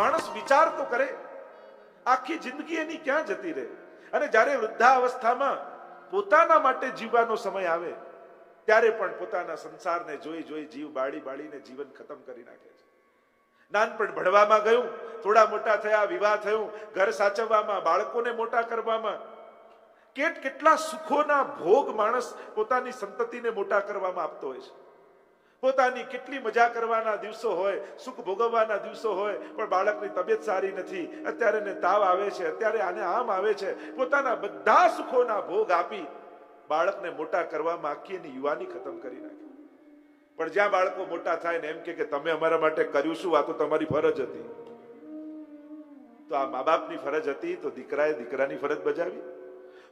માણસ વિચાર તો કરે. આખી જિંદગી એની ક્યાં જતી રહે? અને જ્યારે વૃદ્ધા અવસ્થામાં પોતાના માટે જીવવાનો સમય આવે, ત્યારે પણ પોતાના સંસારને જોઈ જોઈ જીવ બાળી બાળીને જીવન ખતમ કરી નાખે છે. નાનપણ ભણવામાં ગયું, થોડા મોટા થયા, વિવાહ થયું, ઘર સાચવવામાં, બાળકોને મોટા કરવામાં. કેટ કેટલા સુખોના ભોગ માણસ પોતાની સંતતિને મોટા કરવામાં આપતો હોય છે. પોતાની કેટલી મજા કરવાના દિવસો હોય, સુખ ભોગવવાના દિવસો હોય, પણ બાળકની તબિયત સારી નથી. અત્યારે એને તાવ આવે છે, અત્યારે આને આમ આવે છે. પોતાના બધા સુખોના ભોગ આપી બાળકને મોટા કરવામાં આખી એની યુવાની ખતમ કરી નાખી. પણ જ્યાં બાળકો મોટા થાય ને એમ કે કે તમે અમારા માટે કર્યું શું? આ તો તમારી ફરજ હતી. તો આ મા બાપની ફરજ હતી તો દીકરાએ દીકરાની ફરજ બજાવી.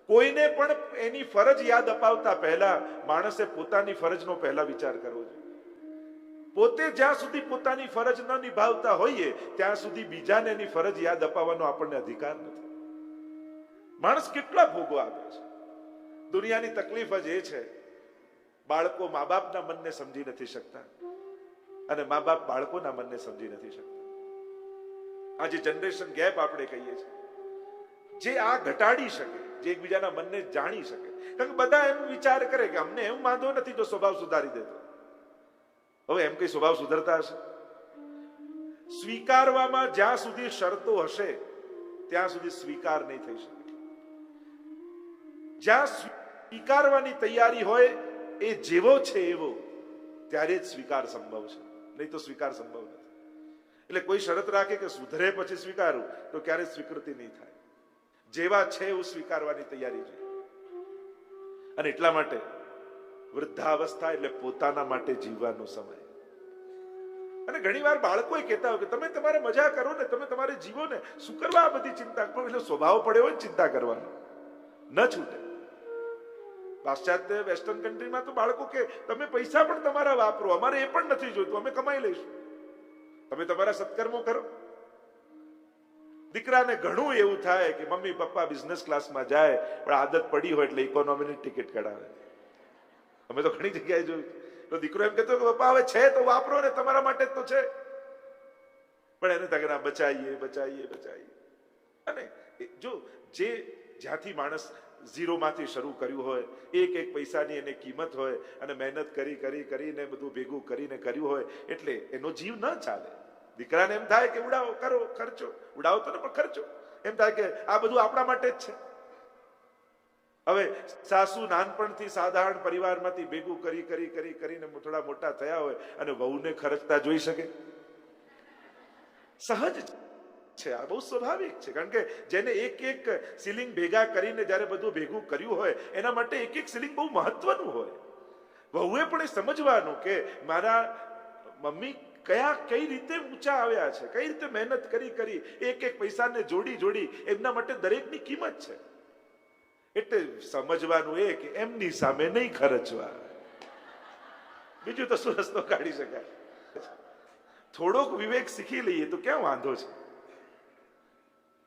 કોઈને પણ એની ફરજ યાદ અપાવતા પહેલા માણસે પોતાની ફરજનો પહેલા વિચાર કરવો જોઈએ. પોતે જ્યાં સુધી પોતાની ફરજ ન નિભાવતા હોઈએ, ત્યાં સુધી બીજાને એની ફરજ યાદ અપાવવાનો આપણને અધિકાર નથી. માણસ કેટલા ભોગો આપે છે. દુનિયાની તકલીફ જ એ છે, બાળકો મા બાપના મનને સમજી નથી શકતા અને મા બાપ બાળકોના મનને સમજી નથી શકતા. આજે જનરેશન ગેપ આપણે કહીએ છીએ, જે આ ઘટાડી શકે, જે એકબીજાના મનને જાણી શકે. કારણ કે બધા એમ વિચાર કરે કે અમને એમ વાંધો નથી જો સ્વભાવ સુધારી દેતો. હવે એમ કઈ સ્વભાવ સુધરતા હશે. સ્વીકારવામાં જ્યાં સુધી શરતો હશે, ત્યાં સુધી સ્વીકાર નહીં થઈ શકે. જ્યાં સ્વીકારવાની તૈયારી હોય, એ જેવો છે એવો, ત્યારે જ સ્વીકાર સંભવ છે. નહીં તો સ્વીકાર સંભવ નથી. એટલે કોઈ શરત રાખે કે સુધરે પછી સ્વીકારું, તો ક્યારે સ્વીકૃતિ નહીં થાય. જેવા છે એવું સ્વીકારવાની તૈયારી છે. અને એટલા માટે વૃદ્ધાવસ્થા એટલે પોતાના માટે જીવવાનો સમય. અને ઘણીવાર બાળકો કહેતા હોય કે તમે તમારે મજા કરો ને, તમે તમારે જીવો ને શું કરવા આ બધી ચિંતા? પણ એટલે સ્વભાવ પડ્યો હોય ચિંતા કરવાનો. ન છૂટે. પાશ્ચાત્ય વેસ્ટર્ન કન્ટ્રીમાં તો બાળકો કે તમે પૈસા પણ તમારા વાપરો, અમારે એ પણ નથી જોઈતું, અમે કમાઈ લઈશું. તમે તમારા સત્કર્મો કરો. દીકરાને ઘણું એવું થાય કે મમ્મી પપ્પા બિઝનેસ ક્લાસમાં જાય, પણ આદત પડી હોય એટલે ઇકોનોમીની ટિકિટ કઢાવે. અમે તો ઘણી જગ્યાએ જોયું તો દીકરો એમ કહેતો કે પપ્પા હવે છે તો વાપરો ને, તમારા માટે જ તો છે. પણ એને તગડા બચાવીએ બચાવીએ બચાવીએ અને જો જે જ્યાંથી માણસ ઝીરોમાંથી શરૂ કર્યું હોય, એક એક પૈસાની એને કિંમત હોય, અને મહેનત કરી કરી, કરીને બધું ભેગું કરીને કર્યું હોય, એટલે એનો જીવ ન ચાલે. દીકરાને એમ થાય કે, ઉડાવો, કરો, ખર્ચો. ઉડાવો તો ને, પણ ખર્ચો. એમ થાય કે, આ બધું આપણા માટે જ છે. હવે સાસુ નાનપણથી સાધારણ પરિવારમાંથી ભેગું કરી કરી કરી, કરીને થોડા મોટા થયા હોય અને વહુને ખર્ચતા જોઈ શકે? સહજ છે. આ બહુ સ્વાભાવિક છે. કારણ કે જેને એક એક સિલિંગ ભેગા કરીને જ્યારે બધું ભેગું કર્યું હોય, એના માટે એક એક સિલિંગ બહુ મહત્વનું હોય. વહુએ પણ એ સમજવાનું કે મારા મમ્મી કયા, કઈ રીતે ઊંચા આવ્યા છે, કઈ રીતે મહેનત કરી કરી, એક એક પૈસાને જોડી જોડી, એમના માટે દરેકની કિંમત છે. એટલે સમજવાનું એ કે એમની સામે નહીં ખર્ચવા. બીજું તો શું રસ્તો કાઢી શકાય? થોડોક વિવેક શીખી લઈએ તો ક્યાં વાંધો છે?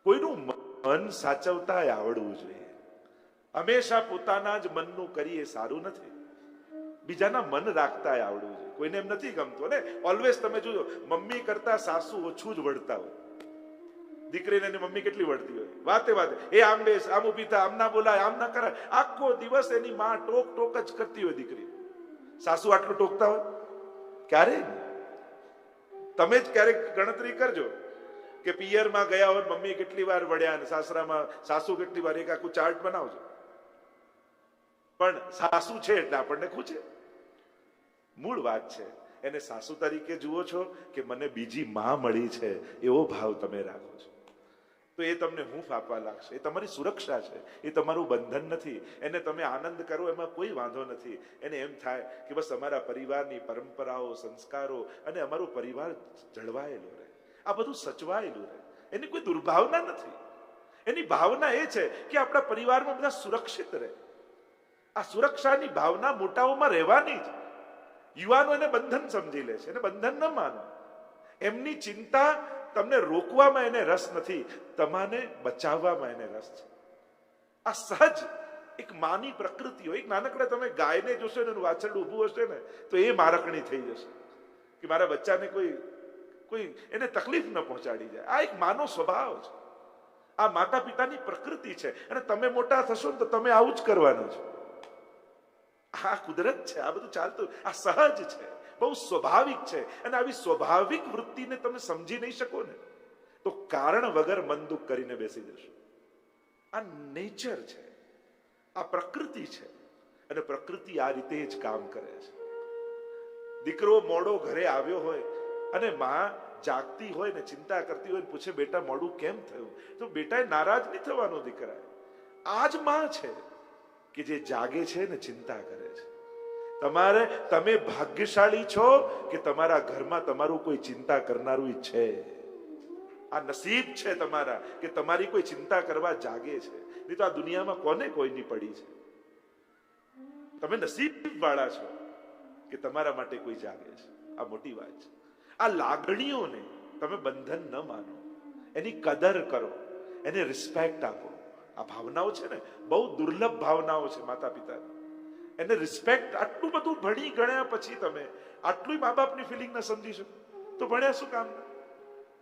કોઈનું મન સાચવતા આવડવું જોઈએ. હંમેશા પોતાના જ મનનું કરીએ સારું નથી. બીજાના મન રાખતા આવડવું જોઈએ. કોઈને એમ નથી ગમતું. ને ઓલવેઝ તમે જોજો મમ્મી કરતા સાસુ ઓછું જ વળતા હોય. દીકરીને એની મમ્મી કેટલી વળતી હોય? વાતે વાતે. એ આમ બેસ, આમ ઊભી થાય આમ ના બોલાય, આમ ના કરાય. આખો દિવસ એની માં ટોક ટોક જ કરતી હોય દીકરી. સાસુ આટલું ટોકતા હોય? ક્યારે? તમે જ ક્યારેક ગણતરી કરજો કે પિયરમાં ગયા હોય, મમ્મી કેટલી વાર વળ્યા અને સાસરામાં સાસુ કેટલી વાર એક આખું ચાર્ટ બનાવજો. પણ સાસુ છે એટલે આપણને ખૂચે. મૂળ વાત છે, એને સાસુ તરીકે જુઓ છો કે મને બીજી માં મળી છે, એવો ભાવ તમે રાખો છો. તો એ તમને હૂંફ આપવા લાગશે. એ તમારી સુરક્ષા છે. એ તમારું બંધન નથી. એને તમે આનંદ કરો, એમાં કોઈ વાંધો નથી. એને એમ થાય કે બસ અમારા પરિવારની પરંપરાઓ, સંસ્કારો અને અમારો પરિવાર જળવાયેલો રહે. આ બધું સચવાયેલું રહે. એની કોઈ દુર્ભાવના નથી. એની ભાવના એ છે કે આપણા પરિવારમાં બધા સુરક્ષિત રહે. આ સુરક્ષાની ભાવના મોટાઓમાં રહેવાની જ. યુવાનો એને બંધન સમજી લે છે. એને બંધન ન માનો. એમની ચિંતા તમને રોકવામાં એને રસ નથી. તમાને બચાવવામાં એને રસ છે. આ સહજ એક માની પ્રકૃતિ હોય. એક નાનકડા તમે ગાયને જોશો ને વાછરડ ઊભું હશે ને, તો એ મારકણી થઈ જશે. કે મારા બચ્ચાને કોઈ કોઈ એને તકલીફ ન પહોંચાડી જાય. આ એક માનો સ્વભાવ છે. આ માતા પિતાની પ્રકૃતિ છે. અને તમે મોટા થશો ને તો તમે આવું જ કરવાનું છે. આ કુદરત છે. આ બધું ચાલતું, આ સહજ છે. બહુ સ્વાભાવિક છે. અને આવી સ્વાભાવિક વૃત્તિને તમે સમજી નહીં શકો ને. તો કારણ વગર મન દુઃખ કરીને બેસી જશો. આ નેચર છે. આ પ્રકૃતિ છે. અને પ્રકૃતિ આ રીતે જ કામ કરે છે. દીકરો મોડો ઘરે આવ્યો હોય અને માં જાગતી હોય ને ચિંતા કરતી હોય પૂછે, બેટા, મોડું કેમ થયું? તો બેટાએ નારાજ નહીં થવાનો દીકરા આ જ માં છે કે જે જાગે છે ને ચિંતા કરે છે. તમારે, તમે ભાગ્યશાળી છો કે તમારા ઘરમાં તમારું કોઈ ચિંતા કરનારું છે? આ નસીબ છે તમારા કે તમારી કોઈ ચિંતા કરવા જાગે છે. નહીં તો આ દુનિયામાં કોને કોઈની પડી છે? તમે નસીબ વાળા છો કે તમારા માટે કોઈ જાગે છે. આ મોટી વાત છે. આ લાગણીઓને તમે બંધન ન માનો. એની કદર કરો. એને રિસ્પેક્ટ આપો. આ ભાવનાઓ છે ને, બહુ દુર્લભ ભાવનાઓ છે માતા પિતાની એને રિસ્પેક્ટ આટલું બધું ભણી ગણ્યા પછી તમે આટલું મા બાપની ફિલિંગ ના સમજી શકો. તો ભણ્યા શું કામ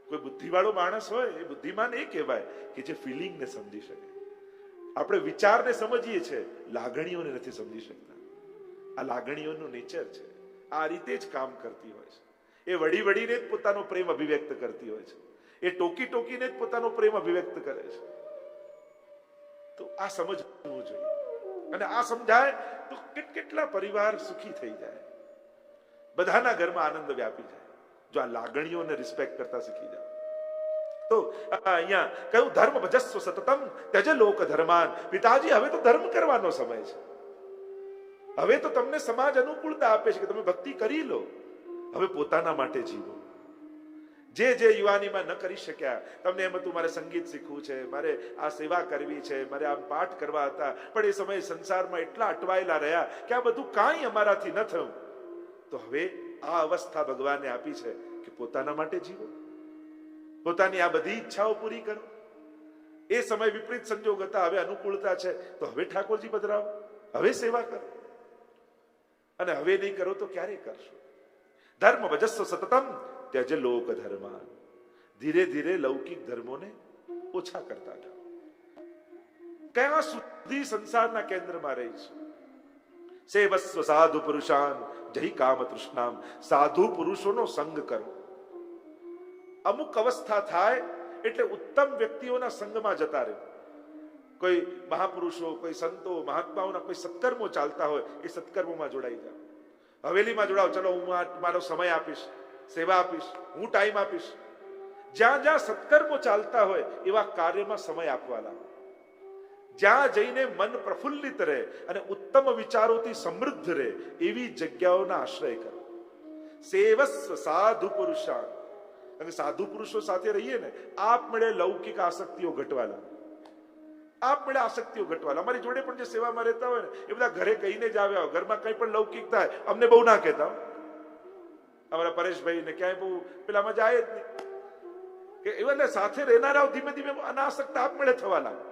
કોઈ બુદ્ધિવાળો માણસ હોય, એ બુદ્ધિમાન એ કહેવાય કે જે ફિલિંગને સમજી શકે. આપણે વિચારને સમજીએ છીએ, લાગણીઓને નથી સમજી શકતા. આ લાગણીઓનું નેચર છે. આ રીતે જ કામ કરતી હોય છે. એ વળી વળીને જ પોતાનો પ્રેમ અભિવ્યક્ત કરતી હોય છે. એ ટોકી ટોકીને જ પોતાનો પ્રેમ અભિવ્યક્ત કરે છે. તો આ સમજવું જોઈએ. અને આ સમજાય તો કેટ કેટલા પરિવાર સુખી થઈ જાય. બધાના ઘરમાં આનંદ વ્યાપી જાય. જો આ લાગણીઓને રિસ્પેક્ટ કરતા શીખી જાઓ. તો અહીંયા કયું ધર્મ ભજસ્વ સતતમ ત્યજ લોક ધર્માન. પિતાજી, હવે તો ધર્મ કરવાનો સમય છે. હવે તો તમને સમાજ અનુકૂળતા આપે છે કે તમે ભક્તિ કરી લો. હવે પોતાના માટે જીવો. જે જે યુવાનીમાં ન કરી શક્યા, તમને એમ હતું, મારે સંગીત શીખવું છે, મારે આ સેવા કરવી છે, મારે આમ પાઠ કરવા હતા. પણ એ સમયે સંસારમાં એટલા અટવાયેલા રહ્યા કે આ બધું કાંઈ અમારાથી ન થયું. તો હવે આ અવસ્થા ભગવાને આપી છે કે પોતાના માટે જીવો. પોતાની આ બધી ઈચ્છાઓ પૂરી કરો. એ સમય વિપરીત સંજોગ હતા, હવે અનુકૂળતા છે, તો હવે ઠાકોરજી પધરાવો. હવે સેવા કરો. અને હવે નહીં કરો તો ક્યારે કરશો? ધર્મ વજસ્વ સતતમ ત્યજ લોક ધર્મ ધીરે ધીરે લૌકિક ધર્મોને ઓછા કરતા જાઓ. કયા સુધી સંસારના કેન્દ્રમાં રહીશું સેવસ્વ સાધુ પુરુષાન, જય કામ તૃષ્ણામ સાધુ પુરુષોનો સંગ કરો. અમુક અવસ્થા થાય એટલે ઉત્તમ વ્યક્તિઓના સંગમાં જતા રહે. કોઈ મહાપુરુષો, કોઈ સંતો, મહાત્માઓના કોઈ સત્કર્મો ચાલતા હોય, એ સત્કર્મોમાં જોડાઈ જાઓ હવેલીમાં જોડાવ ચલો, હું મારો સમય આપીશ, સેવા આપીશ, હું ટાઈમ આપીશ. જ્યાં જ્યાં સત્કર્મો ચાલતા હોય, એવા કાર્યમાં સમય આપવાના. જ્યાં જઈને મન પ્રફુલ્લિત રહે અને ઉત્તમ વિચારોથી સમૃદ્ધ રહે, એવી જગ્યાઓના આશ્રય કરો. સેવસ્વ સાધુ પુરુષા અને સાધુ પુરુષો સાથે રહીએ ને આપમેળે લૌકિક આસક્તિઓ ઘટવા લાગે આપમેળે આસક્તિઓ ઘટવા લાગે અમારી જોડે પણ જે સેવામાં રહેતા હોય ને, એ બધા ઘરે કહીને જ આવ્યા હોય. ઘરમાં કંઈ પણ લૌકિક થાય, અમને બહુ ના કહેતા અમારા પરેશભાઈ ને ક્યાંય બહુ, પેલામાં જાય જ નહીં. કે એવા સાથે રહેનારાઓ ધીમે ધીમે અનાસક્ત આપમેળે થવા લાગે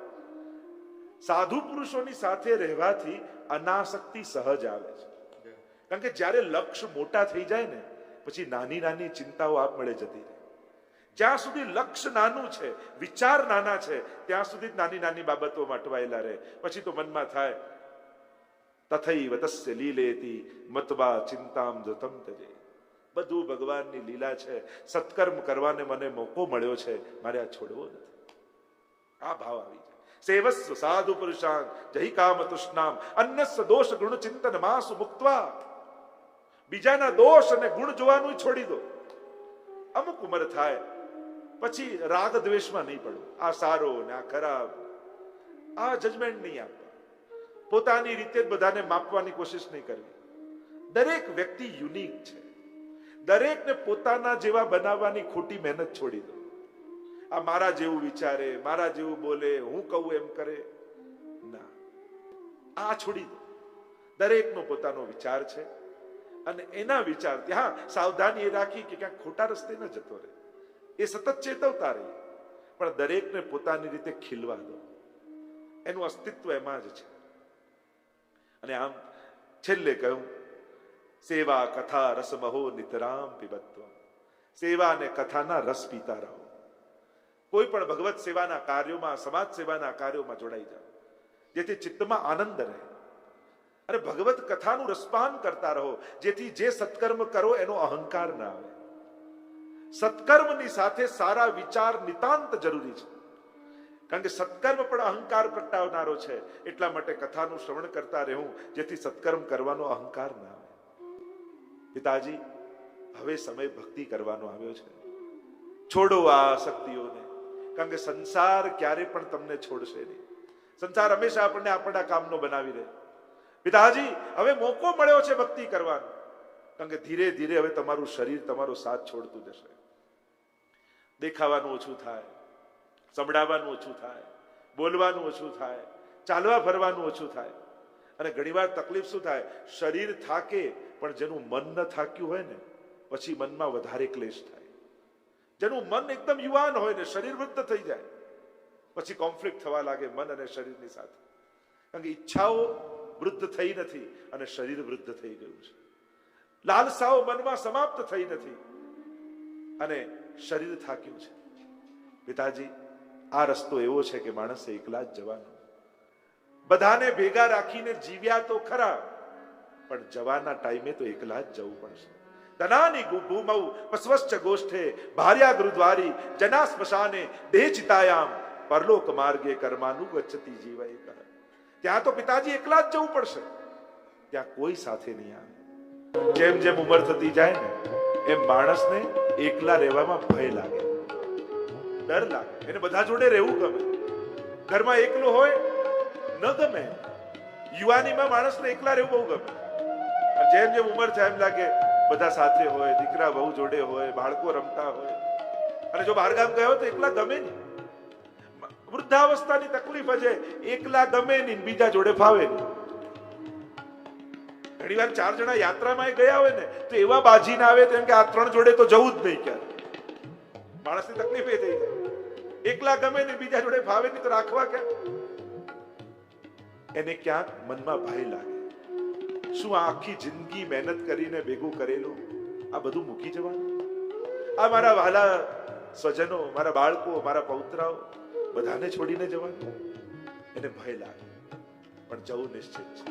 સાધુ પુરુષોની સાથે રહેવાથી અનાસક્તિ સહજ આવે છે. કારણ કે જ્યારે લક્ષ્ય મોટા થઈ જાય ને, પછી નાની નાની ચિંતાઓ આપમેળે જતી રહે. જ્યાં સુધી લક્ષ્ય નાનું છે, વિચાર નાના છે, ત્યાં સુધી નાની નાની બાબતો અટવાયેલા રહે. પછી તો મનમાં થાય, તથૈવ તસ્ય લીલેતી મતવા ચિંતામ જતમ તજે. બધું ભગવાનની લીલા છે. સત્કર્મ કરવાને મને મોકો મળ્યો છે. મારે આ છોડવો નથી. આ ભાવ આવી સેવસ્વ સાધુ પુરુષાન જય કામ તૃષ્ણામ અન્યસ્વ દોષ ગુણ ચિંતન માસુ મુક્તવા બીજાના દોષ અને ગુણ જોવાનું છોડી દો અમુક ઉંમર થાય પછી રાગ દ્વેષમાં નહીં પડો આ સારો ને આ ખરાબ આ જજમેન્ટ નહીં આપવા પોતાની રીતે જ બધાને માપવાની કોશિશ નહીં કરવી દરેક વ્યક્તિ યુનિક છે દરેકને પોતાના જેવા બનાવવાની ખોટી મહેનત છોડી દો આ મારા જેવું વિચારે, મારા જેવું બોલે, હું કહું એમ કરે? ના. આ છોડી દો. દરેકનો પોતાનો વિચાર છે અને એના વિચારથી હા, સાવધાની એ રાખી કે ક્યાંક ખોટા રસ્તે ન જતો રહે. એ સતત ચેતવતા રહી. પણ દરેકને પોતાની રીતે ખીલવા દો. એનું અસ્તિત્વ એમાં જ છે. અને આમ છેલ્લે કહ્યું સેવા, કથા, રસમહો, નિતરામ, પીબત્વ. સેવા અને કથાના રસ પીતા રહો. કોઈ પણ ભગવત સેવાના કાર્યોમાં, સમાજ સેવાના કાર્યોમાં જોડાઈ જાઓ. જેથી ચિત્તમાં આનંદ રહે. અને ભગવત કથાનું રસપાન કરતા રહો. જેથી જે સત્કર્મ કરો એનો અહંકાર ના આવે. સત્કર્મની સાથે સારા વિચાર નિતાંત જરૂરી છે. કારણ કે સત્કર્મ પણ અહંકાર પ્રગટાવનારો છે. એટલા માટે કથાનું શ્રવણ કરતા રહેવું, જેથી સત્કર્મ કરવાનો અહંકાર ના આવે. પિતાજી, હવે સમય ભક્તિ કરવાનો આવ્યો છે. છોડો આ આસક્તિઓને કારણ કે સંસાર ક્યારે પણ તમને છોડશે નહીં. સંસાર હંમેશા આપણને આપણા કામનો બનાવી રહે પિતાજી, હવે મોકો મળ્યો છે ભક્તિ કરવાનો. કારણ કે ધીરે ધીરે હવે તમારું શરીર તમારો સાથ છોડતું જશે. દેખાવાનું ઓછું થાય, સંભળાવવાનું ઓછું થાય, બોલવાનું ઓછું થાય, ચાલવા ફરવાનું ઓછું થાય. અને ઘણીવાર તકલીફ શું થાય? શરીર થાકે, પણ જેનું મન ન થાક્યું હોય ને, પછી મનમાં વધારે ક્લેશ થાય. જેનું મન એકદમ યુવાન હોય ને શરીર વૃદ્ધ થઈ જાય. પછી કોન્ફ્લિક્ટ થવા લાગે મન અને શરીરની સાથે. કારણ કે ઈચ્છાઓ વૃદ્ધ થઈ નથી અને શરીર વૃદ્ધ થઈ ગયું છે. લાલસાઓ મનમાં સમાપ્ત થઈ નથી અને શરીર થાક્યું છે. પિતાજી, આ રસ્તો એવો છે કે માણસે એકલા જ જવાનો. બધાને ભેગા રાખીને જીવ્યા તો ખરા, પણ જવાના ટાઈમે તો એકલા જ જવું પડશે. ગુ- ભૂમૌ પસ્વશ્ચ ગોષ્ઠે ભાર્યા ગુરુદ્વારી જના સ્મશાને દેહ ચિતાયામ પરલોક માર્ગે કર્માનું ગચ્છતી જીવાય કહે ત્યાં તો પિતાજી એકલા જ જવું પડશે। ત્યાં કોઈ સાથે નહીં આવે। જેમ જેમ ઉંમર થતી જાય ને, એમ માણસને એકલા રહેવામાં ભય લાગે. ડર લાગે. એને બધા જોડે રહેવું ગમે. ઘરમાં એકલો હોય, ન ગમે. યુવાનીમાં માણસને એકલા રહેવું બહુ ગમે. જેમ જેમ ઉંમર થાય એમ લાગે બધા સાથે હોય, દીકરા બહુ જોડે હોય, બાળકો રમતા હોય. અને જો બહારગામ ગયો તો એકલા ગમે નહીં. વૃદ્ધાવસ્થાની તકલીફ છે એકલા ગમે નહીં, બીજા જોડે ફાવે નહીં. ઘણી વાર ચાર જણા યાત્રામાં ગયા હોય ને, તો એવા બાજી ના આવે તેમ કે આ ત્રણ જોડે તો જવું જ નહીં ક્યારે માણસની તકલીફ એ થઈ જાય. એકલા ગમે નહીં, બીજા જોડે ફાવે નહીં, તો રાખવા ક્યાં? એને ક્યાંક મનમાં ભય લાગે. શું આખી જિંદગી મહેનત કરીને ભેગું કરેલું? આ બધું મૂકી જવાનું? આ મારા વાલા સ્વજનો, મારા બાળકો, મારા પૌત્રાઓ, બધાને છોડીને જવાનું? એને ભય લાગે, પણ જવું નિશ્ચિત છે.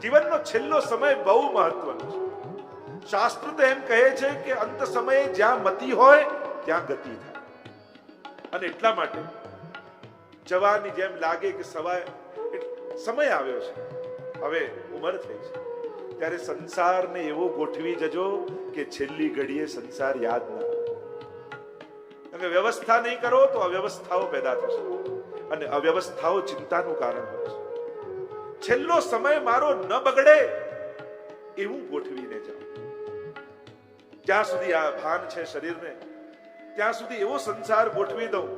જીવનનો છેલ્લો સમય બહુ મહત્વનો છે. શાસ્ત્ર તો એમ કહે છે કે અંત સમયે જ્યાં મતિ હોય, ત્યાં ગતિ થાય. અને એટલા માટે જવાની જેમ લાગે કે સવાય સમય આવ્યો છે. હવે ઉંમર થઈ છે. ત્યારે સંસારને એવો ગોઠવી જજો કે છેલ્લી ઘડીએ સંસાર યાદ ના તમે વ્યવસ્થા નહીં કરો તો અવ્યવસ્થાઓ પેદા થશે. અને અવ્યવસ્થાઓ ચિંતાનું કારણ હોય છે. છેલ્લો સમય મારો ન બગડે એવું ગોઠવીને જાઓ. જ્યાં સુધી આ ભાન છે શરીરને, ત્યાં સુધી એવો સંસાર ગોઠવી દઉં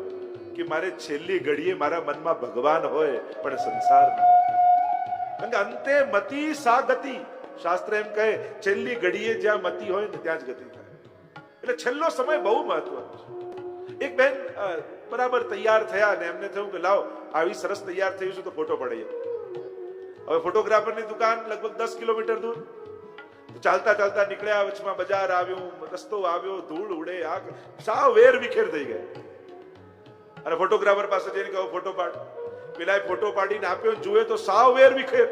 કે મારે છેલ્લી ઘડીએ મારા મનમાં ભગવાન હોય, પણ સંસાર ન કે અંતે મતિ સા ગતિ. શાસ્ત્ર એમ કહે, છેલ્લી ઘડીએ જ્યાં મતિ હોય ને ત્યાં જ ગતિ થાય. એટલે છેલ્લો સમય બહુ મહત્વનો છે. એક બેન બરાબર તૈયાર થયા ને એમને થયું કે લાવ, આવી સરસ તૈયાર થયું છું તો ફોટો પડાઈએ. હવે ફોટોગ્રાફરની દુકાન લગભગ દસ કિલોમીટર દૂર. ચાલતા ચાલતા નીકળ્યા, વચમાં બજાર આવ્યું, રસ્તો આવ્યો, ધૂળ ઉડે, આગ, સાવ વેર વિખેર થઈ ગયા. અને ફોટોગ્રાફર પાસે જઈને કહો ફોટો પાડ. પેલા ફોટો પાડીને આપ્યો જુએ તો સાવ વેર વિખેર.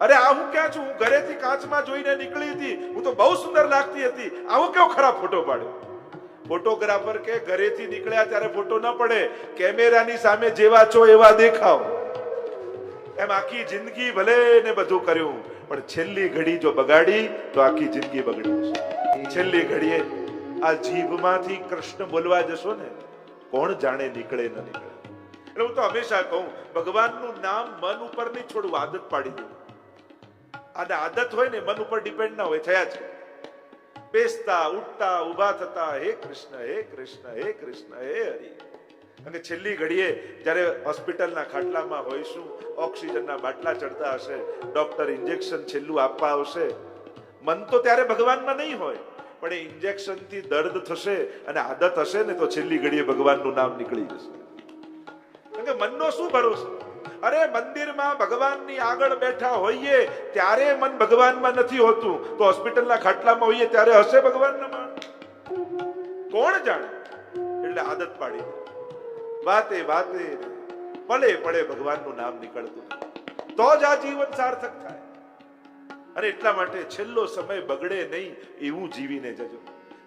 અરે આ હું ક્યાં છું? હું ઘરેથી કાચમાં જોઈને નીકળી હતી. હું તો બહુ સુંદર લાગતી હતી. આવો કેવો ખરાબ ફોટો પાડ્યો? ફોટોગ્રાફર કે ઘરેથી નીકળ્યા ત્યારે ફોટો ન પડે. કેમેરાની સામે જેવા છો એવા દેખાવ. એમ આખી જિંદગી ભલે ને બધું કર્યું, પણ છેલ્લી ઘડી જો બગાડી, તો આખી જિંદગી બગડી છેલ્લી ઘડીએ આ જીભમાંથી કૃષ્ણ બોલવા જશો ને, કોણ જાણે નીકળે ન નીકળે. એટલે હું તો હંમેશા કહું, ભગવાનનું નામ મન ઉપર નહીં છોડવું, આદત પાડી દઉં. અને આદત હોય ને, મન ઉપર ડિપેન્ડ ના હોય, થયા છે. બેસતા, ઉઠતા, ઊભા થતા, હે કૃષ્ણ હે કૃષ્ણ હે કૃષ્ણ, હે હરિ. અને છેલ્લી ઘડીએ જ્યારે હોસ્પિટલના ખાટલામાં હોઈશું, ઓક્સિજનના બાટલા ચડતા હશે, ડોક્ટર ઇન્જેક્શન છેલ્લું આપવા આવશે. મન તો ત્યારે ભગવાનમાં નહીં હોય, પણ એ ઇન્જેક્શનથી દર્દ થશે અને આદત હશે ને, તો છેલ્લી ઘડીએ ભગવાનનું નામ નીકળી જશે. કે મનનો શું ભરોસો? અરે મંદિરમાં ભગવાનની આગળ બેઠા હોઈએ, ત્યારે મન ભગવાનમાં નથી હોતું. તો હોસ્પિટલના ખાટલામાં હોઈએ, ત્યારે હશે ભગવાનના કોણ જાણે? એટલે આદત પાડી વાતે વાતે પળે પળે ભગવાનનું નામ નીકળતું. તો જ આ જીવન સાર્થક થાય. અને એટલા માટે છેલ્લો સમય બગડે નહીં એવું જીવીને જજો.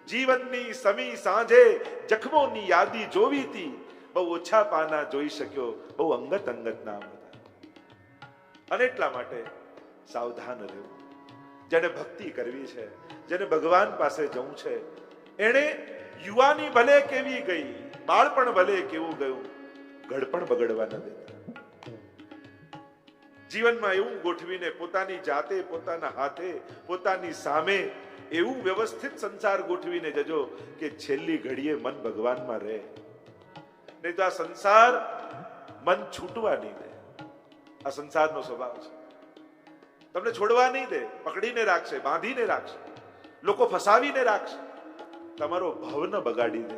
જીવનની સમી સાંજે જખમોની યાદી જોવી હતી બહુ ઓછા પાના જોઈ શક્યો, બહુ અંગત અંગત નામ અને એટલા માટે સાવધાન રહેવું. જેને ભક્તિ કરવી છે, જેને ભગવાન પાસે જવું છે, એણે યુવાની ભલે કેવી ગઈ, બાળપણ ભલે કેવું ગયું ઘડપણ બગડવા ન દેતા. જીવનમાં એવું ગોઠવીને પોતાની જાતે, પોતાના હાથે, પોતાની સામે એવું વ્યવસ્થિત સંસાર ગોઠવીને જજો કે છેલ્લી ઘડીએ મન ભગવાનમાં રહે. નહીં તો આ સંસાર મન છૂટવા નહીં દે. આ સંસારનો સ્વભાવ છે. તમને છોડવા નહીં દે, પકડીને રાખશે, બાંધીને રાખશે, લોકો ફસાવીને રાખશે. તમારો ભવન બગાડી દે,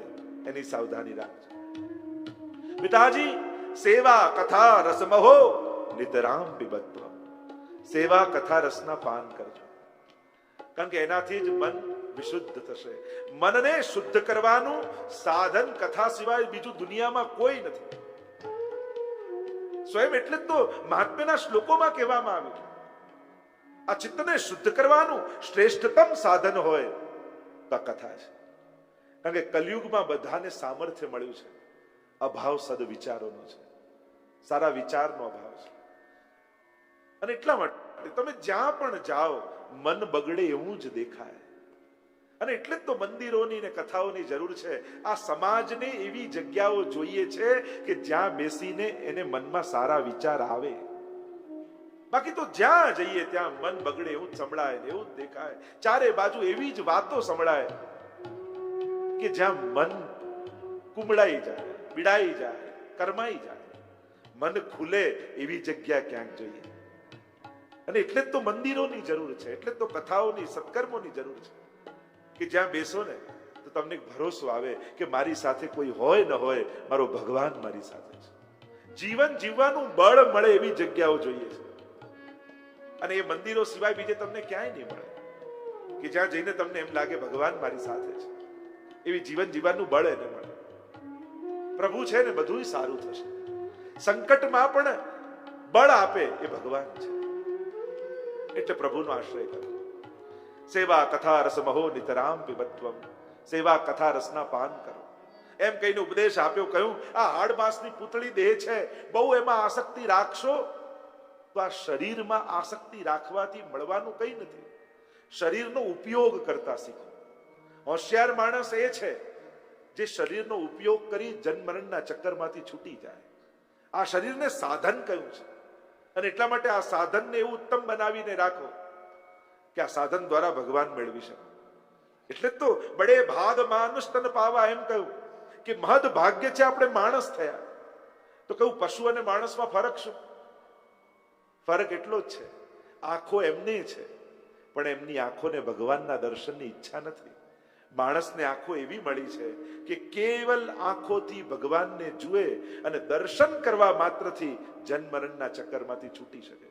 એની સાવધાની રાખજો. પિતાજી, સેવા, કથા રસમહો નિતરામ પીબત્વ સેવા, કથા, રસના પાન કરજો. કારણ કે એનાથી જ મન વિશુદ્ધ થશે. મનને શુદ્ધ કરવાનું સાધન, કથા સિવાય બીજું દુનિયામાં કોઈ નથી. સ્વયં એટલે તો મહાત્મ્યના શ્લોકોમાં કહેવામાં આવ્યું. આ ચિત્તને શુદ્ધ કરવાનું શ્રેષ્ઠતમ સાધન હોય તો કથા છે. કારણ કે કલયુગમાં બધાને સામર્થ્ય મળ્યું છે. અભાવ સદ વિચારોનો છે. સારા વિચારનો અભાવ છે. અને એટલા માટે તમે જ્યાં પણ જાઓ, મન બગડે એવું જ દેખાય. અને એટલે જ તો મંદિરોની ને કથાઓની જરૂર છે. આ સમાજને એવી જગ્યાઓ જોઈએ છે કે જ્યાં બેસીને એને મનમાં સારા વિચાર આવે. બાકી તો જ્યાં જઈએ ત્યાં મન બગડે, એવું સંભળાય એવું જ દેખાય. ચારે બાજુ એવી જ વાતો સંભળાય કે જ્યાં મન કુમળાઈ જાય, પીડાઈ જાય, કરમાઈ જાય. મન ખુલે એવી જગ્યા ક્યાંક જોઈએ. અને એટલે જ તો મંદિરોની જરૂર છે, એટલે જ તો કથાઓની, સત્કર્મોની જરૂર છે. કે જ્યાં બેસો ને, તો તમને ભરોસો આવે કે મારી સાથે કોઈ હોય ન હોય, મારો ભગવાન મારી સાથે છે. જીવન જીવવાનું બળ મળે એવી જગ્યાઓ જોઈએ છે. અને એ મંદિરો સિવાય બીજે તમને ક્યાંય નહીં મળે. કે જ્યાં જઈને તમને એમ લાગે ભગવાન મારી સાથે છે. એવી જીવન જીવવાનું બળ એને મળે. પ્રભુ છે ને બધું સારું થશે. સંકટમાં પણ બળ આપે એ ભગવાન છે. એટલે પ્રભુનો આશ્રય કરો. સેવા કથા રસ મહો નિતરામ પીબત્વમ. સેવા કથા રસના પાન કરો. એમ કહીને ઉપદેશ આપ્યો, કહ્યું, આ હાડ માસની પૂતળી દેહ છે. બહુ એમાં આસક્તિ રાખશો? તો આ શરીરમાં આસક્તિ રાખવાથી મળવાનું કંઈ નથી. શરીરનો ઉપયોગ કરતા શીખો. હોશિયાર માણસ એ છે જે શરીરનો ઉપયોગ કરી જન્મરણના ચક્કરમાંથી છૂટી જાય. આ શરીરને સાધન કહ્યું છે? અને એટલા માટે આ સાધનને એવું ઉત્તમ બનાવીને રાખો. કે આ સાધન દ્વારા ભગવાન મેળવી શકો. એટલે તો બડે માનુષ તને પાવા એમ કહ્યું કે મહદ ભાગ્ય છે આપણે માણસ થયા. તો કહું પશુ અને માણસમાં ફરક શું? ફરક એટલો જ છે, આંખો એમની છે, પણ એમની આંખોને ભગવાનના દર્શનની ઈચ્છા નથી. માણસને આંખો એવી મળી છે કે કેવલ આંખોથી ભગવાનને જુએ અને દર્શન કરવા માત્રથી જન્મરણના ચક્કરમાંથી છૂટી શકે.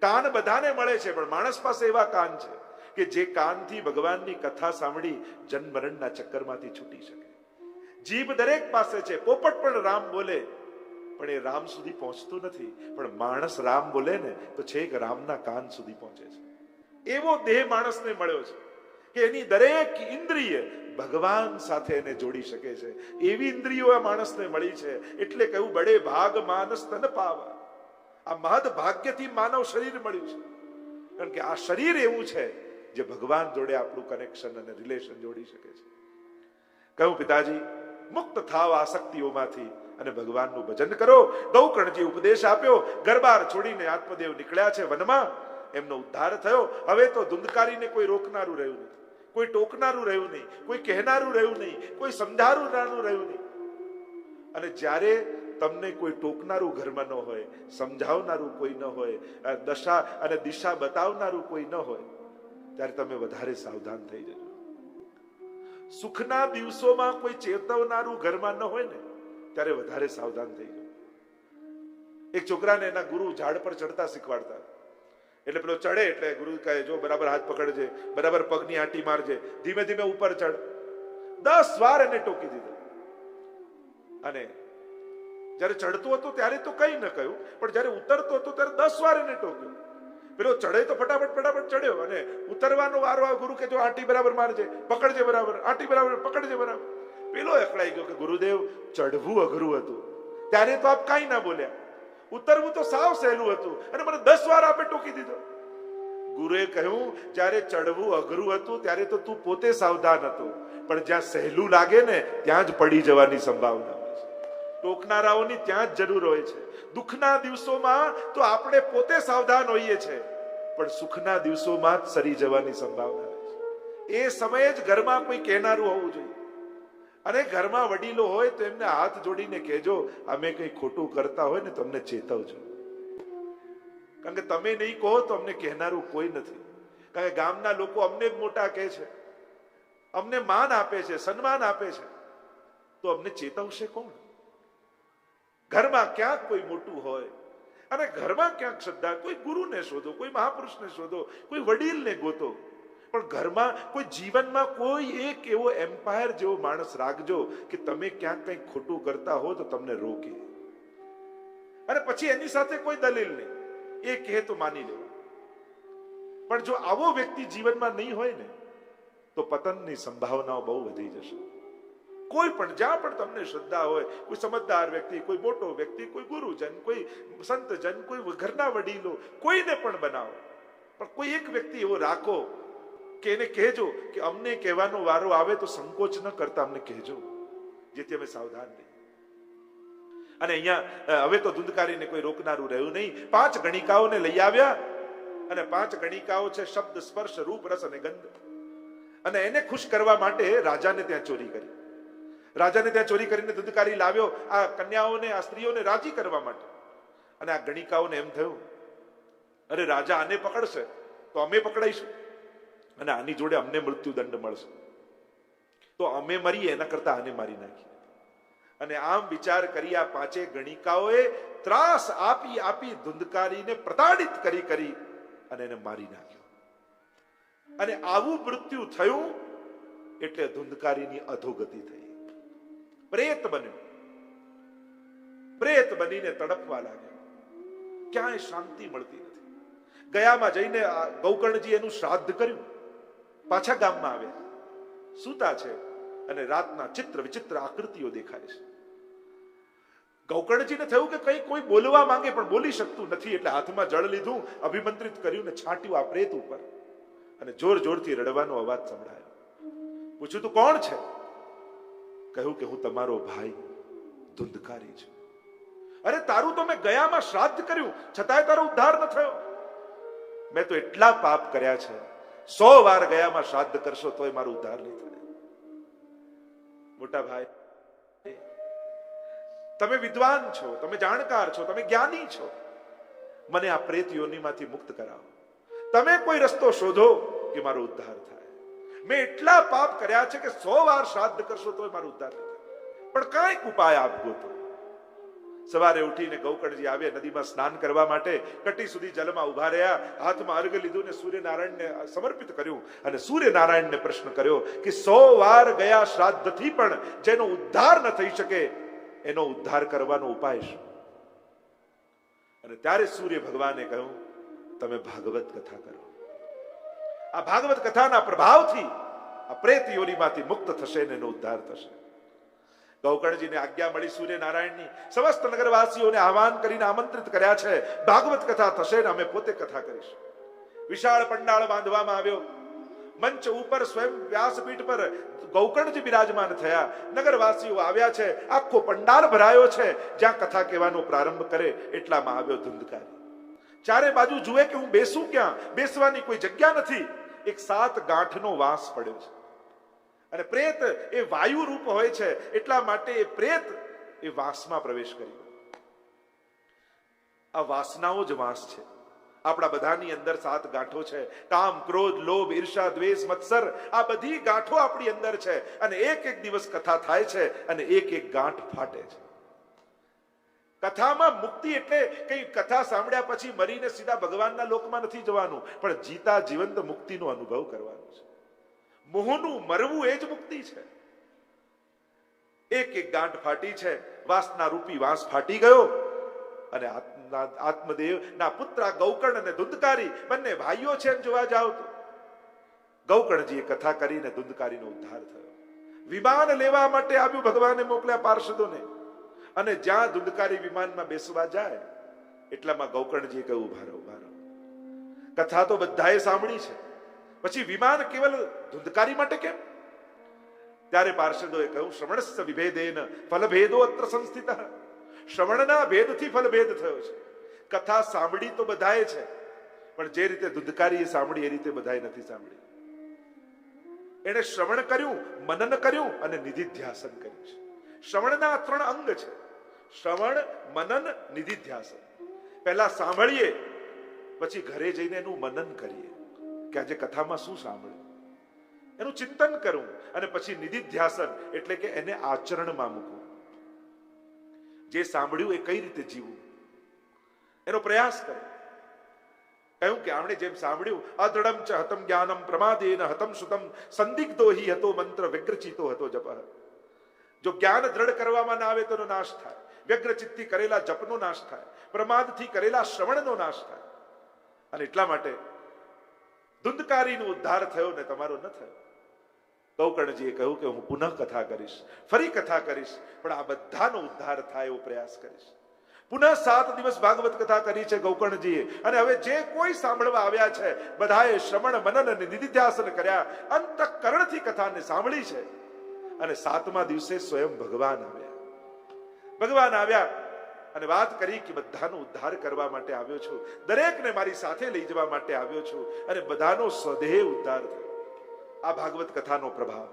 કાન બધાને મળે છે, પણ માણસ પાસે એવા કાન છે કે જે કાનથી ભગવાનની કથા સાંભળી જન્મરણના ચક્કરમાંથી છૂટી શકે. જીભ દરેક પાસે છે, પોપટ પણ રામ બોલે, પણ એ રામ સુધી પહોંચતું નથી. પણ માણસ રામ બોલે ને, તો છેક રામના કાન સુધી પહોંચે છે. એવો દેહ માણસને મળ્યો છે કે એની દરેક ઇન્દ્રિય ભગવાન સાથે એને જોડી શકે છે. એવી ઇન્દ્રિયો આ માણસને મળી છે, એટલે કહ્યું, બડે ભાગ માનસ તન પાવા. આ મહદ ભાગ્યથી માનવ શરીર મળ્યું છે. કારણ કે આ શરીર એવું છે જે ભગવાન જોડે આપણું કનેક્શન અને રિલેશન જોડી શકે છે. કહ્યું, પિતાજી, મુક્ત થાવ આસક્તિઓમાંથી અને ભગવાનનું ભજન કરો. ગૌકર્ણજી ઉપદેશ આપ્યો, ગરબાર છોડીને આત્મદેવ નીકળ્યા છે વનમાં. એમનો ઉદ્ધાર થયો. હવે તો ધુંધકારીને કોઈ રોકનારું રહ્યું નથી કોઈ ટોકનારું રહ્યું નહીં. કોઈ કહેનારું રહ્યું નહીં. કોઈ સમજાવનારું રહ્યું નહીં. અને જ્યારે તમને કોઈ ટોકનારું ઘરમાં ન હોય, સમજાવનારું કોઈ ન હોય દશા અને દિશા બતાવનારું કોઈ ન હોય, ત્યારે તમે વધારે સાવધાન થઈ જજો. સુખના દિવસોમાં કોઈ ચેતવનારું ઘરમાં ન હોય ને, ત્યારે વધારે સાવધાન થઈ જજો. એક છોકરાને એના ગુરુ ઝાડ પર ચડતા શીખવાડતા. એટલે પેલો ચડે એટલે ગુરુ કહે, જો બરાબર હાથ પકડજે, બરાબર પગની આંટી મારજે, ધીમે ધીમે ઉપર ચડ. દસ વાર એને ટોકી દીધો. અને જ્યારે ચડતું હતું ત્યારે તો કંઈ ન કહ્યું, પણ જ્યારે ઉતરતો હતો ત્યારે દસ વાર એને ટોક્યો. પેલો ચડે તો ફટાફટ ફટાફટ ચડ્યો અને ઉતરવાનો વારો આવ્યો, ગુરુ કે જો આંટી બરાબર મારજે, પકડજે બરાબર, આંટી બરાબર, પકડજે બરાબર. પેલો એકલાઈ ગયો કે, ગુરુદેવ, ચડવું અઘરું હતું. ત્યારે તો આપ કાંઈ ના બોલ્યા. ઉતરવું તો સાવ સહેલું હતું અને મને દસ વાર આપે ટોકી દીધો. ગુરુએ કહ્યું, જ્યારે ચડવું અઘરું હતું, ત્યારે તો તું પોતે સાવધાન હતો, પણ જ્યાં સહેલું લાગે ને, ત્યાં જ પડી જવાની સંભાવના. ટોકનારાઓની ત્યાં જ જરૂર હોય છે. દુઃખના દિવસોમાં તો આપણે પોતે સાવધાન હોઈએ છે, પણ સુખના દિવસોમાં જ સરી જવાની સંભાવના એ સમયે જ ઘરમાં કોઈ કહેનારું હોવું જોઈએ. અને ઘરમાં વડીલો હોય તો એમને હાથ જોડીને કહેજો, અમે કંઈ ખોટું કરતા હોય ને તમને ચેતવજો. કારણ કે તમે નહીં કહો તો અમને કહેનારું કોઈ નથી. કારણ કે ગામના લોકો અમને જ મોટા કહે છે. અમને માન આપે છે, સન્માન આપે છે. તો અમને ચેતવશે કોણ? ઘરમાં ક્યાંક કોઈ મોટું હોય, અને ઘરમાં ક્યાંક શ્રદ્ધા, કોઈ ગુરુને શોધો, કોઈ મહાપુરુષને શોધો, કોઈ વડીલને ગોતો, પણ ઘરમાં કોઈ જીવનમાં કોઈ એક એવો એમ્પાયર જેવો માણસ રાખજો કે તમે ક્યાંક કંઈક ખોટું કરતા હો તો તમને રોકે. અને પછી એની સાથે કોઈ દલીલ નહીં. એ કહે તો માની લેવું. પણ જો આવો વ્યક્તિ જીવનમાં નહીં હોય ને, તો પતનની સંભાવનાઓ બહુ વધી જશે. કોઈ પણ, જ્યાં પણ તમને શ્રદ્ધા હોય, કોઈ સમજદાર વ્યક્તિ, કોઈ મોટો વ્યક્તિ, કોઈ ગુરુજન, કોઈ સંતજન, કોઈ ઘરના વડીલો, કોઈને પણ બનાવો. પણ કોઈ એક વ્યક્તિ એવો રાખો કે એને કહેજો કે અમને કહેવાનો વારો આવે તો સંકોચ ન કરતા અમને કહેજો. જેથી અમે સાવધાન રહીએ. અને અહીંયા હવે તો ધુંધકારીને કોઈ રોકનારું રહ્યું નહીં. પાંચ ગણિકાઓને લઈ આવ્યા અને પાંચ ગણિકાઓ છે શબ્દ સ્પર્શ, રૂપ, રસ અને ગંધ. અને એને ખુશ કરવા માટે રાજાને ત્યાં ચોરી કરી. રાજાને ત્યાં ચોરી કરીને ધુંધકારી લાવ્યો. આ કન્યાઓને, આ સ્ત્રીઓને રાજી કરવા માટે. અને આ ગણિકાઓને એમ થયું, અરે રાજા આને પકડશે, તો અમે પકડાઈશું. અને આની જોડે અમને મૃત્યુદંડ મળશે. તો અમે મરીએ, એના કરતા આને મારી નાખીએ. અને આમ વિચાર કરી આ પાંચે ગણિકાઓએ ત્રાસ આપી આપી ધુંધકારીને પ્રતાડિત કરી કરી અને એને મારી નાખ્યો. અને આવું મૃત્યુ થયું એટલે ધુંધકારીની અધોગતિ થઈ. પ્રેત બન્યો. પ્રેત બનીને તડપવા લાગ્યો. ક્યાંય શાંતિ મળતી નથી. ગયામાં જઈને ગૌકર્ણજી એનું શ્રાદ્ધ કર્યું. પાછા ગામમાં આવ્યા. સૂતા છે અને રાતના ચિત્ર વિચિત્ર આકૃતિઓ દેખાય છે. ગૌકર્ણજીને થયું કે કંઈ કોઈ બોલવા માંગે પણ બોલી શકતું નથી એટલે હાથમાં જળ લીધું, અભિમંત્રિત કર્યું ને છાંટ્યું આ પ્રેત ઉપર. અને જોર જોરથી રડવાનો અવાજ સંભળાયો. પૂછ્યું, તું કોણ છે? કહ્યું કે હું તમારો ભાઈ ધુંધકારી છું. અરે તારું તો મેં ગયામાં શ્રાદ્ધ કર્યું, છતાંય તારો ઉદ્ધાર ન થયો. મેં તો એટલા પાપ કર્યા છે, સો વાર ગયામાં શ્રાદ્ધ કરશો તોય મારો ઉદ્ધાર નહીં થાય. મોટા ભાઈ, તમે વિદ્વાન છો, તમે જાણકાર છો, તમે જ્ઞાની છો. મને આ પ્રેત યોનિમાંથી મુક્ત કરાવો. તમે કોઈ રસ્તો શોધો કે મારો ઉદ્ધાર થાય. મેં એટલા પાપ કર્યા છે કે સો વાર શ્રાદ્ધ કરશો તો મારું ઉદ્ધાર પણ કાંઈક ઉપાય આપવો તો. સવારે ઉઠીને ગૌકળજી આવ્યા નદીમાં સ્નાન કરવા માટે, કટી સુધી જલમાં ઊભા રહ્યા, હાથમાં અર્ઘ લીધું ને સૂર્યનારાયણને સમર્પિત કર્યું અને સૂર્યનારાયણને પ્રશ્ન કર્યો કે સો વાર ગયા શ્રાદ્ધથી પણ જેનો ઉદ્ધાર ન થઈ શકે, એનો ઉદ્ધાર કરવાનો ઉપાય શું? અને ત્યારે સૂર્ય ભગવાને કહ્યું, તમે ભાગવત કથા કરો. આ ભાગવત કથાના પ્રભાવથી આ પ્રેત યોનીમાંથી મુક્ત થશે ને એનો ઉદ્ધાર થશે. ગૌકર્ણજીને આજ્ઞા મળી સૂર્યનારાયણની. સમસ્ત નગરવાસીઓને આહવાન કરીને આમંત્રિત કર્યા છે, ભાગવત કથા થશે ને અમે પોતે કથા કરીશું. વિશાળ પંડાળ બાંધવામાં આવ્યો. મંચ ઉપર સ્વયં વ્યાસપીઠ પર ગૌકર્ણજી બિરાજમાન થયા. નગરવાસીઓ આવ્યા છે, આખો પંડાળ ભરાયો છે. જ્યાં કથા કહેવાનો પ્રારંભ કરે એટલામાં આવ્યો ધુંધકારી. ચારે બાજુ જુએ કે હું બેસું ક્યાં? બેસવાની કોઈ જગ્યા નથી. એક સાત ગાંઠનો વાસ પડ્યો છે. અને પ્રેત એ વાયુ રૂપ હોય છે, એટલા માટે એ પ્રેત એ વાસમાં પ્રવેશ કર્યો આ વાસનાઓ જ વાસ છે. આપણા બધાની અંદર સાત ગાંઠો છે. કામ, ક્રોધ, લોભ, ઈર્ષા, દ્વેષ, મત્સર, આ બધી ગાંઠો આપણી અંદર છે. અને એક એક દિવસ કથા થાય છે અને એક એક ગાંઠ ફાટે છે. કથામાં મુક્તિ એટલે કઈ કથા સાંભળ્યા પછી મરીને સીધા ભગવાનના લોકમાં નથી જવાનું, પણ જીતા જીવંત મુક્તિનો અનુભવ કરવાનો છે. મોહનું મરવું એ જ મુક્તિ છે. એક એક ગાંઠ ફાટી છે, વાસના રૂપી વાંસ ફાટી ગયો, અને આત્મદેવ, ના પુત્ર ગૌકર્ણ અને ધુંધકારી, બંને ભાઈઓ છે એમ જોવા જાવ તો. ગૌકર્ણજીએ કથા કરીને ધુંધકારીનો ઉદ્ધાર થયો. વિમાન લેવા માટે આવ્યું ભગવાને મોકલ્યા પાર્ષદોને. અને જ્યાં ધુંધકારી વિમાનમાં બેસવા જાય, એટલામાં ગૌકર્ણજીએ કહ્યું, ઊભા રહો ઊભા રહો. કથા તો બધાએ સાંભળી છે. પછી વિમાન કેવલ ધુંધકારી માટે કેમ? ત્યારે પાર્ષદોએ કહ્યું શ્રવણસ્થ વિભેદેન ફલભેદો અત્ર સંસ્થિત. શ્રવણના ભેદથી ફલભેદ થયો છે. કથા સાંભળી તો બધાએ છે, પણ જે રીતે ધુંધકારીએ સાંભળી, એ રીતે બધાએ નથી સાંભળી. એણે શ્રવણ કર્યું, મનન કર્યું અને નિધિધ્યાસન કર્યું છે. શ્રવણના ત્રણ અંગ છે. શ્રવણ, મનન નિધિધ્યાસન પહેલા સાંભળીએ, પછી ઘરે જઈને એનું મનન કરીએ. કે આજે કથામાં શું સાંભળ્યું? એનું ચિંતન કરવું અને પછી નિધિધ્યાસન એટલે કે એને આચરણમાં મૂકવું જે સાંભળ્યું એ કઈ રીતે જીવવું? એનો પ્રયાસ કરો. કહ્યું કે આપણે જેમ સાંભળ્યું અદૃઢમ ચ હતમ જ્ઞાનમ પ્રમાદેન હતમ સુતમ સંદિગ્ધો હિ હતો મંત્ર વ્યગ્રચિતો હતો જપ. જો જ્ઞાન દ્રઢ કરવામાં ના આવે તો નાશ થાય. વ્યગ્રચિત્તથી કરેલા જપનો નાશ થાય, પ્રમાદથી કરેલા શ્રવણનો નાશ થાય. અને એટલા માટે ધુંધકારીનો ઉદ્ધાર થયો ને તમારો ન થયો. ગૌકર્ણજીએ કહ્યું કે હું પુનઃ કથા કરીશ, ફરી કથા કરીશ, પણ આ બધાનો ઉદ્ધાર થાય એવો પ્રયાસ કરીશ. પુનઃ સાત દિવસ ભાગવત કથા કરી છે ગૌકર્ણજીએ અને હવે જે કોઈ સાંભળવા આવ્યા છે, બધાએ શ્રવણ, મનન અને નિધિધ્યાસન કર્યા, અંતઃકરણથી કથાને સાંભળી છે. અને સાતમા દિવસે સ્વયં ભગવાન આવ્યા. ભગવાન આવ્યા અને વાત કરી કે બધાનો ઉદ્ધાર કરવા માટે આવ્યો છું. દરેકને મારી સાથે લઈ જવા માટે આવ્યો છું અને બધાનો સ્વદેહ ઉદ્ધાર થયો. આ ભાગવત કથાનો પ્રભાવ.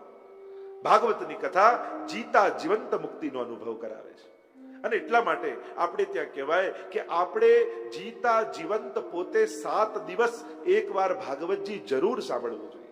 ભાગવતની કથા જીતા જીવંત મુક્તિનો અનુભવ કરાવે છે. અને એટલા માટે આપણે ત્યાં કહેવાય કે આપણે જીતા જીવંત પોતે સાત દિવસ એકવાર ભાગવતજી જરૂર સાંભળવું જોઈએ.